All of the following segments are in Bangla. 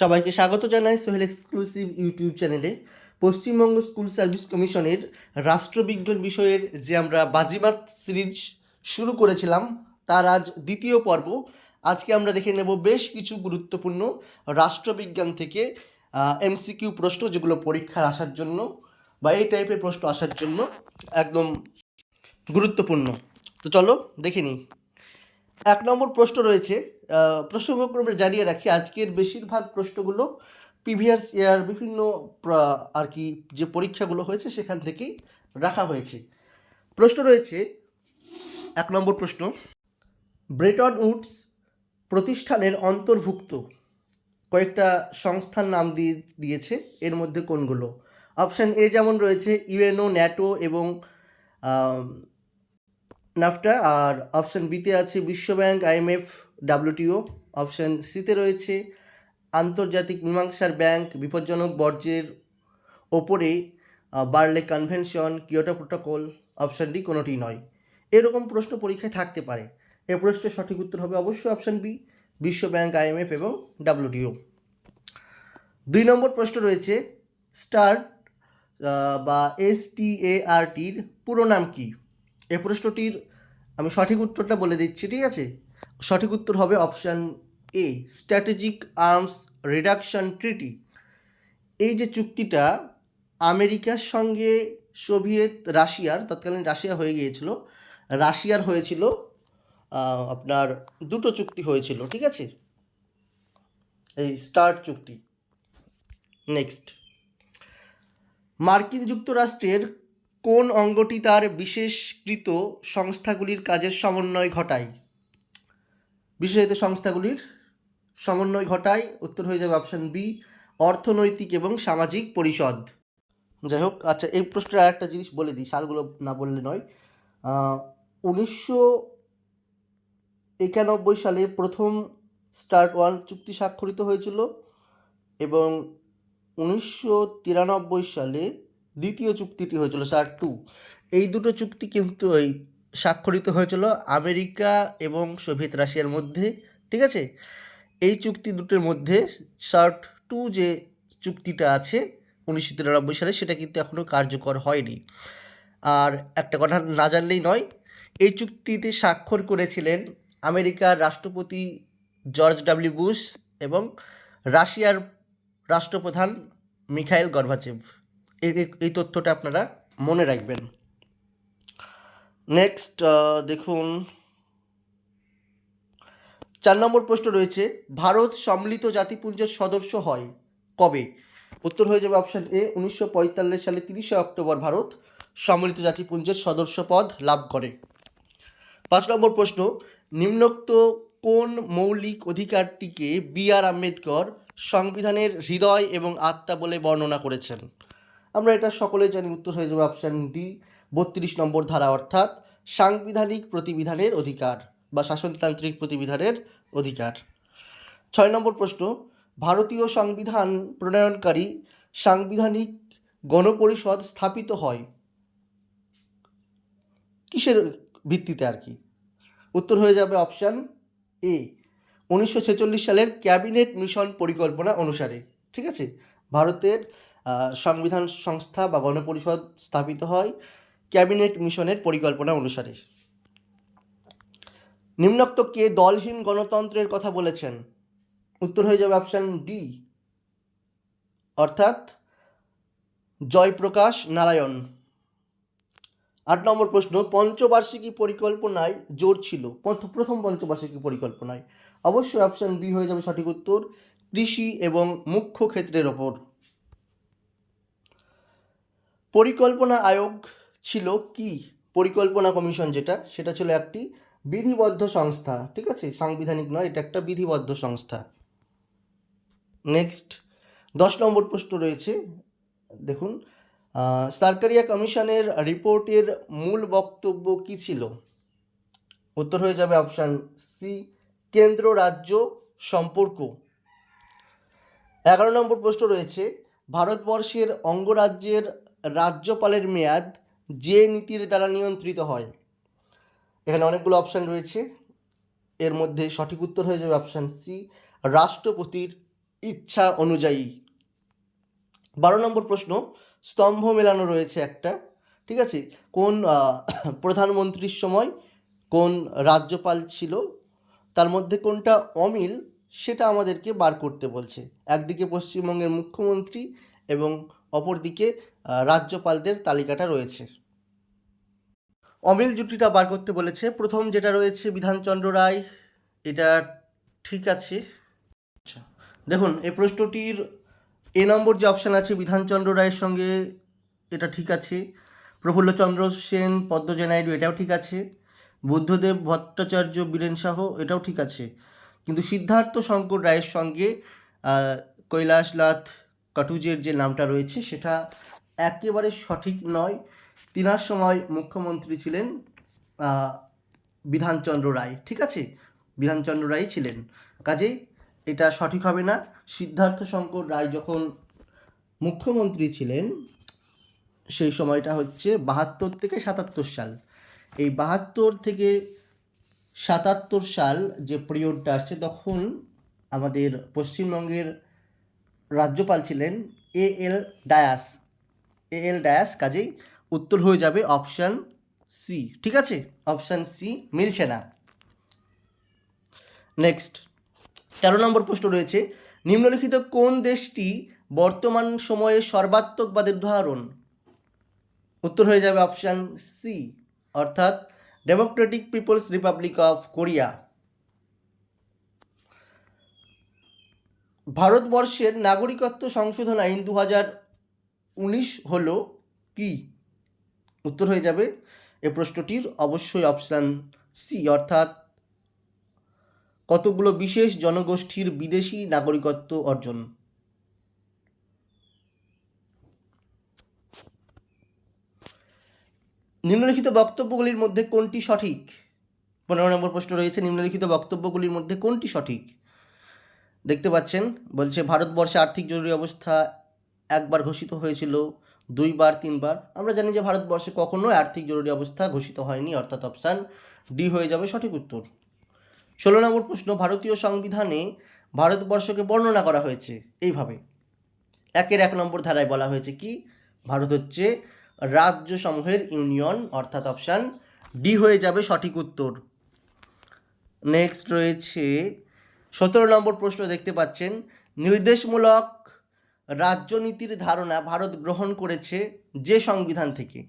সবাইকে স্বাগত জানাই সোহেল এক্সক্লুসিভ ইউটিউব চ্যানেলে। পশ্চিমবঙ্গ স্কুল সার্ভিস কমিশনের রাষ্ট্রবিজ্ঞান বিষয়ের যে আমরা বাজিমাত সিরিজ শুরু করেছিলাম, তার আজ দ্বিতীয় পর্ব। আজকে আমরা দেখে নেব বেশ কিছু গুরুত্বপূর্ণ রাষ্ট্রবিজ্ঞান থেকে এমসিকিউ প্রশ্ন যেগুলো পরীক্ষার আসার জন্য বা এই টাইপের প্রশ্ন আসার জন্য একদম গুরুত্বপূর্ণ। তো চলো দেখে নিই। এক নম্বর প্রশ্ন রয়েছে প্রসঙ্গক্রমে জানিয়ে রাখি, আজকের বেশিরভাগ প্রশ্নগুলো প্রিভিয়াস ইয়ার বিভিন্ন আর কি যে পরীক্ষাগুলো হয়েছে সেখান থেকেই রাখা হয়েছে। প্রশ্ন রয়েছে, এক নম্বর প্রশ্ন, ব্রেটন উডস প্রতিষ্ঠানের অন্তর্ভুক্ত কয়েকটা সংস্থার নাম দিয়ে, দিয়েছে, এর মধ্যে কোনগুলো? অপশান এ যেমন রয়েছে, ইউএনও, ন্যাটো এবং নাফটা আর অপশান বিতে আছে বিশ্বব্যাংক আইএমএফ ডাব্লিউটিও অপশান সিতে রয়েছে আন্তর্জাতিক মীমাংসার ব্যাংক বিপজ্জনক বর্জ্যের ওপরে Basel convention Kyoto protocol option D কোনোটি নয়। এরকম প্রশ্ন পরীক্ষায় থাকতে পারে। এ প্রশ্নের সঠিক উত্তর হবে অবশ্যই অপশান বি বিশ্বব্যাংক আইএমএফ এবং ডাব্লিউটিও দুই নম্বর প্রশ্ন রয়েছে, স্টার্ট বা এস টি এ আর টির পুরো নাম কি? এ প্রশ্নটির আমি সঠিক উত্তরটা বলে দিচ্ছি, ঠিক আছে? সঠিক উত্তর হবে option A strategic arms reduction treaty এই যে চুক্তিটা আমেরিকার সঙ্গে সোভিয়েত রাশিয়ার, তৎকালীন রাশিয়া হয়ে গিয়েছিল, রাশিয়ার হয়েছিল আপনার দুটো চুক্তি হয়েছিল, ঠিক আছে? এই স্টার্ট চুক্তি। নেক্সট। মার্কিন যুক্তরাষ্ট্রের কোন অঙ্গটি তার বিশেষকৃত সংস্থাগুলির কাজের সমন্বয় ঘটায়? বিশেষিত সংস্থাগুলির সমন্বয় ঘটায়, উত্তর হয়ে যাবে অপশান বি অর্থনৈতিক এবং সামাজিক পরিষদ। যাই হোক আচ্ছা এই প্রশ্নের আর একটা জিনিস বলে দিই, সালগুলো না বললে নয়। উনিশশো একানব্বই সালে প্রথম স্টার্ট ওয়ান চুক্তি স্বাক্ষরিত হয়েছিল এবং উনিশশো তিরানব্বই সালে দ্বিতীয় চুক্তিটি হয়েছিল স্টার্ট টু। এই দুটো চুক্তি কিন্তু এই স্বাক্ষরিত হয়েছিল আমেরিকা এবং সোভিয়েত রাশিয়ার মধ্যে, ঠিক আছে? এই চুক্তি দুটোর মধ্যে শার্ট টু যে চুক্তিটা আছে উনিশশো তিরানব্বই সালে সেটা কিন্তু এখনও কার্যকর হয়নি। আর একটা কথা না জানলেই নয়, এই চুক্তিতে স্বাক্ষর করেছিলেন আমেরিকার রাষ্ট্রপতি জর্জ ডাব্লিউ বুশ এবং রাশিয়ার রাষ্ট্রপ্রধান মিখাইল গর্ভাচেভ। এই তথ্যটা আপনারা মনে রাখবেন। নেক্সট দেখুন। চার নম্বর প্রশ্ন রয়েছে, ভারত সম্মিলিত জাতিপুঞ্জের সদস্য হয় কবে? উত্তর হয়ে যাবে অপশান এ উনিশশো পঁয়তাল্লিশ সালে তিরিশে অক্টোবর ভারত সম্মিলিত জাতিপুঞ্জের সদস্য পদ লাভ করে। পাঁচ নম্বর প্রশ্ন, নিম্নোক্ত কোন মৌলিক অধিকারটিকে বি আর আম্বেদকর সংবিধানের হৃদয় এবং আত্মা বলে বর্ণনা করেছেন? আমরা এটা সকলে জানি, উত্তর হয়ে যাবে অপশান ডি বত্রিশ নম্বর ধারা অর্থাৎ সাংবিধানিক প্রতিবিধানের অধিকার বা শাসনতান্ত্রিক প্রতিবিধানের অধিকার। ছয় নম্বর প্রশ্ন, ভারতীয় সংবিধান প্রণয়নকারী সাংবিধানিক গণপরিষদ স্থাপিত হয় কিসের ভিত্তিতে আর কি? উত্তর হয়ে যাবে অপশান এ উনিশশো ছেচল্লিশ সালের ক্যাবিনেট মিশন পরিকল্পনা অনুসারে। ঠিক আছে? ভারতের সংবিধান সংস্থা বা গণপরিষদ স্থাপিত হয় ক্যাবিনেট মিশনের পরিকল্পনা অনুসারে। নিম্নোক্ত কে দলহীন গণতন্ত্রের কথা বলেছেন? উত্তর হয়ে যাবে অপশান ডি। অর্থাৎ জয়প্রকাশ নারায়ণ। আট নম্বর প্রশ্ন, পঞ্চবার্ষিকী পরিকল্পনায় জোর ছিল। প্রথম পঞ্চবার্ষিকী পরিকল্পনায়। অবশ্যই অপশান বি হয়ে যাবে সঠিক উত্তর, কৃষি এবং মুখ্য ক্ষেত্রের ওপর। পরিকল্পনা আয়োগ ছিল কি? পরিকল্পনা কমিশন যেটা, সেটা ছিল একটি বিধিবদ্ধ সংস্থা, ঠিক আছে? সাংবিধানিক নয়, এটা একটা বিধিবদ্ধ সংস্থা। নেক্সট দশ নম্বর প্রশ্ন রয়েছে, দেখুন সরকারিয়া কমিশনের রিপোর্টের মূল বক্তব্য কি ছিল? উত্তর হয়ে যাবে অপশান সি কেন্দ্র রাজ্য সম্পর্ক। এগারো নম্বর প্রশ্ন রয়েছে, ভারতবর্ষের অঙ্গরাজ্যের রাজ্যপালের মেয়াদ যে নীতির দ্বারা নিয়ন্ত্রিত হয়। এখানে অনেকগুলো অপশান রয়েছে। এর মধ্যে সঠিক উত্তর হয়ে যাবে অপশান সি রাষ্ট্রপতির ইচ্ছা অনুযায়ী। বারো নম্বর প্রশ্ন, স্তম্ভ মেলানো রয়েছে একটা, ঠিক আছে? কোন প্রধানমন্ত্রীর সময় কোন রাজ্যপাল ছিল, তার মধ্যে কোনটা অমিল সেটা আমাদেরকে বার করতে বলছে। একদিকে পশ্চিমবঙ্গের মুখ্যমন্ত্রী এবং অপরদিকে রাজ্যপালদের তালিকাটা রয়েছে। অমিল জুটিটা বার করতে বলেছে। প্রথম যেটা রয়েছে বিধানচন্দ্র রায়, এটা ঠিক আছে। আচ্ছা দেখুন, এই প্রশ্নটির এ নম্বর যে অপশান আছে বিধানচন্দ্র রায়ের সঙ্গে, এটা ঠিক আছে। প্রফুল্লচন্দ্র সেন, পদ্মজা নাইডু, এটাও ঠিক আছে। বুদ্ধদেব ভট্টাচার্য, বীরেন শাহ, এটাও ঠিক আছে। কিন্তু সিদ্ধার্থ শঙ্কর রায়ের সঙ্গে কৈলাসনাথ কাটুজের যে নামটা রয়েছে, সেটা একেবারে সঠিক নয়। তিনার সময় মুখ্যমন্ত্রী ছিলেন বিধানচন্দ্র রায়, ঠিক আছে? বিধানচন্দ্র রায় ছিলেন। কাজেই এটা সঠিক হবে না। সিদ্ধার্থ শঙ্কর রায় যখন মুখ্যমন্ত্রী ছিলেন, সেই সময়টা হচ্ছে বাহাত্তর থেকে সাতাত্তর সাল। এই বাহাত্তর থেকে সাতাত্তর সাল যে পিরিয়ডটা আসছে, তখন আমাদের পশ্চিমবঙ্গের রাজ্যপাল ছিলেন এ এল ডায়াস এ এল ডায়াস কাজেই উত্তর হয়ে যাবে অপশান সি ঠিক আছে? অপশান সি মিলছে না। নেক্সট তেরো নম্বর প্রশ্ন রয়েছে, নিম্নলিখিত কোন দেশটি বর্তমান সময়ে সর্বাত্মকবাদের উদাহরণ উত্তর হয়ে যাবে অপশান সি অর্থাৎ democratic people's republic of Korea ভারতবর্ষের নাগরিকত্ব সংশোধন আইন দু হাজার উনিশ হল কি? উত্তর হয়ে যাবে। এ প্রশ্নটির অবশ্যই অপশান সি অর্থাৎ কতগুলো বিশেষ জনগোষ্ঠীর বিদেশি নাগরিকত্ব অর্জন? নিম্নলিখিত বক্তব্যগুলির মধ্যে কোনটি সঠিক? পনেরো নম্বর প্রশ্ন রয়েছে, নিম্নলিখিত বক্তব্যগুলির মধ্যে কোনটি সঠিক? দেখতে পাচ্ছেন, বলছে ভারতবর্ষে আর্থিক জরুরি অবস্থা একবার ঘোষিত হয়েছিল, দুইবার, তিনবার। আমরা জানি যে ভারতবর্ষে কখনো আর্থিক জরুরি অবস্থা ঘোষিত হয়নি, অর্থাৎ অপশান ডি হয়ে যাবে সঠিক উত্তর। ষোলো নম্বর প্রশ্ন, ভারতীয় সংবিধানে ভারতবর্ষকে বর্ণনা করা হয়েছে, এইভাবে। একের এক নম্বর ধারায় বলা হয়েছে কি? ভারত হচ্ছে রাজ্য সমূহের ইউনিয়ন, অর্থাৎ অপশান ডি হয়ে যাবে সঠিক উত্তর। নেক্সট রয়েছে, সতেরো নম্বর প্রশ্ন দেখতে পাচ্ছেন, নির্দেশমূলক রাজ্যনীতির ধারণা ভারত গ্রহণ করেছে যে সংবিধান থেকে।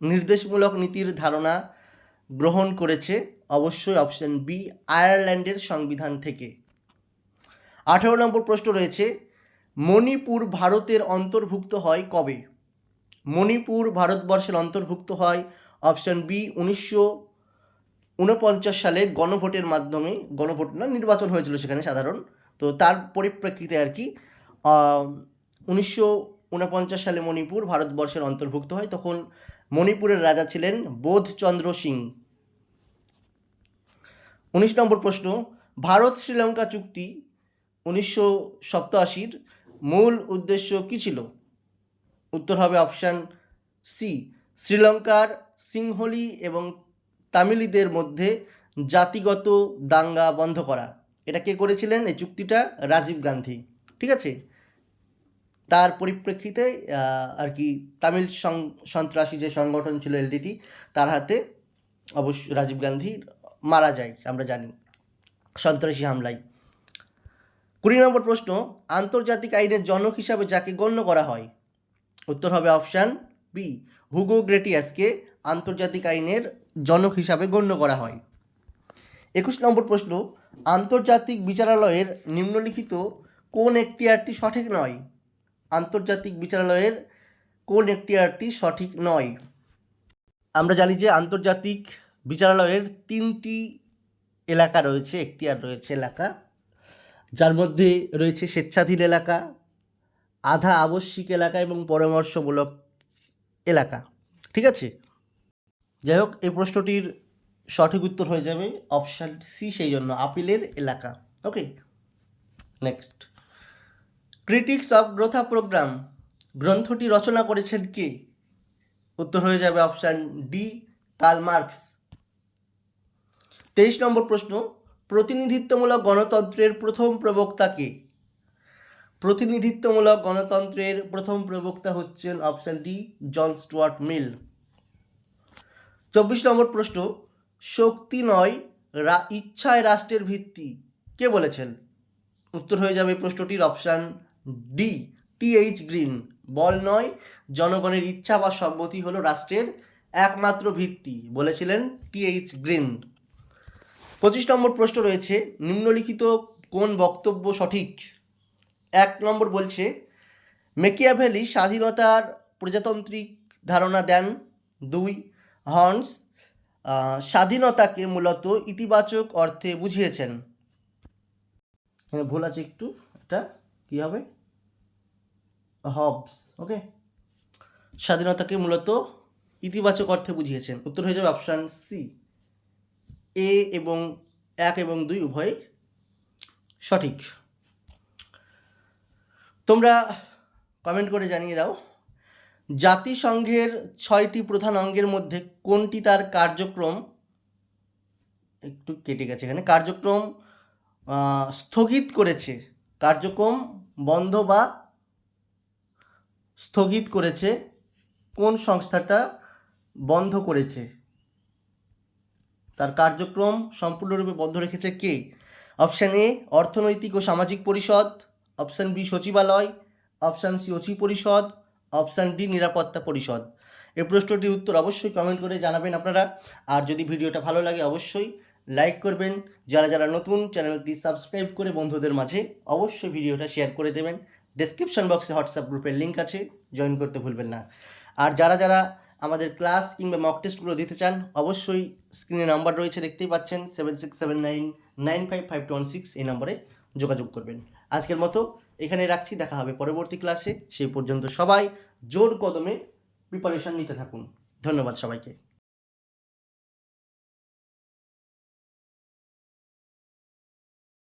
নির্দেশমূলক নীতির ধারণা গ্রহণ করেছে অবশ্যই অপশন বি আয়ারল্যান্ডের সংবিধান থেকে। আঠেরো নম্বর প্রশ্ন রয়েছে, মণিপুর ভারতের অন্তর্ভুক্ত হয় কবে? মণিপুর ভারতবর্ষের অন্তর্ভুক্ত হয় অপশন বি উনিশশো উনপঞ্চাশ সালে গণভোটের মাধ্যমে। গণভোট না, নির্বাচন হয়েছিল সেখানে সাধারণ। তো তার পরিপ্রেক্ষিতে আর কি উনিশশো উনপঞ্চাশ সালে মণিপুর ভারতবর্ষের অন্তর্ভুক্ত হয়। তখন মণিপুরের রাজা ছিলেন বোধচন্দ্র সিং। উনিশ নম্বর প্রশ্ন, ভারত শ্রীলঙ্কা চুক্তি উনিশশো সপ্তাশির মূল উদ্দেশ্য কী ছিল? উত্তর হবে অপশান সি, শ্রীলঙ্কার সিংহলি এবং তামিলিদের মধ্যে জাতিগত দাঙ্গা বন্ধ করা। এটা কে করেছিলেন? এই চুক্তিটা রাজীব গান্ধী। ঠিক আছে? তার পরিপ্রেক্ষিতে আর কি তামিল সন্ত্রাসী যে সংগঠন ছিল এলটিটি তার হাতে অবশ্য রাজীব গান্ধী মারা যায়, আমরা জানি। সন্ত্রাসী হামলায়। কুড়ি নম্বর প্রশ্ন, আন্তর্জাতিক আইনের জনক হিসাবে যাকে গণ্য করা হয়? উত্তর হবে অপশান বি হুগো গ্রেটিয়াসকে আন্তর্জাতিক আইনের জনক হিসাবে গণ্য করা হয়। একুশ নম্বর প্রশ্ন, আন্তর্জাতিক বিচারালয়ের নিম্নলিখিত কোন এখতিয়ারটি সঠিক নয়? আন্তর্জাতিক বিচারালয়ের কোন এখতিয়ারটি সঠিক নয়? আমরা জানি যে আন্তর্জাতিক বিচারালয়ের তিনটি এলাকা রয়েছে, এখতিয়ার রয়েছে এলাকা। যার মধ্যে রয়েছে স্বেচ্ছাধীন এলাকা, আধা আবশ্যিক এলাকা এবং পরামর্শমূলক এলাকা। ঠিক আছে? যাই হোক, এই প্রশ্নটির সঠিক উত্তর হয়ে যাবে অপশান সি, সেই জন্য আপিলের এলাকা। Okay, next. Critics of Gotha programme গ্রন্থটি রচনা করেছেন কে? উত্তর হয়ে যাবে অপশান ডি কার্ল মার্কস তেইশ নম্বর প্রশ্ন, প্রতিনিধিত্বমূলক গণতন্ত্রের প্রথম প্রবক্তা কে? প্রতিনিধিত্বমূলক গণতন্ত্রের প্রথম প্রবক্তা হচ্ছেন option D John Stuart Mill চব্বিশ নম্বর প্রশ্ন, শক্তি নয় ইচ্ছায় রাষ্ট্রের ভিত্তি কে বলেছেন? উত্তর হয়ে যাবে প্রশ্নটির অপশান ডি টিএইচ গ্রিন, বল নয়। জনগণের ইচ্ছা বা সম্মতি হলো রাষ্ট্রের একমাত্র ভিত্তি, বলেছিলেন টিএইচ গ্রিন। পঁচিশ নম্বর প্রশ্ন রয়েছে, নিম্নলিখিত কোন বক্তব্য সঠিক? এক নম্বর বলছে, মেকিয়াভেলি স্বাধীনতার প্রজাতান্ত্রিক ধারণা দেন। দুই, হর্নস স্বাধীনতাকে মূলত ইতিবাচক অর্থে বুঝিয়েছেন। ভুল আছে একটু, এটা। কী হবে? হবস ওকে স্বাধীনতাকে মূলত ইতিবাচক অর্থে বুঝিয়েছেন। উত্তর হয়ে যাবে অপশান সি এ এবং এক এবং দুই উভয় সঠিক। তোমরা কমেন্ট করে জানিয়ে দাও, জাতিসংঘের ছয়টি প্রধান অঙ্গের মধ্যে কোনটি তার কার্যক্রম? একটু কেটে গেছে এখানে। কার্যক্রম স্থগিত করেছে। কার্যক্রম বন্ধ বা স্থগিত করেছে, কোন সংস্থাটা বন্ধ করেছে? তার কার্যক্রম সম্পূর্ণরূপে বন্ধ রেখেছে কে? অপশান এ, অর্থনৈতিক ও সামাজিক পরিষদ। অপশান বি, সচিবালয়। অপশান সি অচি পরিষদ। অপশান ডি, নিরাপত্তা পরিষদ। এই প্রশ্নটির উত্তর অবশ্যই কমেন্ট করে জানাবেন আপনারা। আর যদি ভিডিওটা ভালো লাগে অবশ্যই লাইক করবেন। যারা যারা নতুন, চ্যানেলটি সাবস্ক্রাইব করে বন্ধুদের মাঝে অবশ্যই ভিডিওটা শেয়ার করে দেবেন। ডেসক্রিপশন বক্সে হোয়াটসঅ্যাপ গ্রুপের লিঙ্ক আছে জয়েন করতে ভুলবেন না। আর যারা যারা আমাদের ক্লাস কিংবা মক টেস্টগুলো দিতে চান, অবশ্যই স্ক্রিনে নাম্বার রয়েছে, দেখতেই পাচ্ছেন seven six seven nine nine five five two one six এই নম্বরে যোগাযোগ করবেন। আজকের মতো এখানে রাখছি, দেখা হবে পরবর্তী ক্লাসে সেই পর্যন্ত সবাই জোর কদমে প্রিপারেশন নিতে থাকুন। ধন্যবাদ সবাইকে।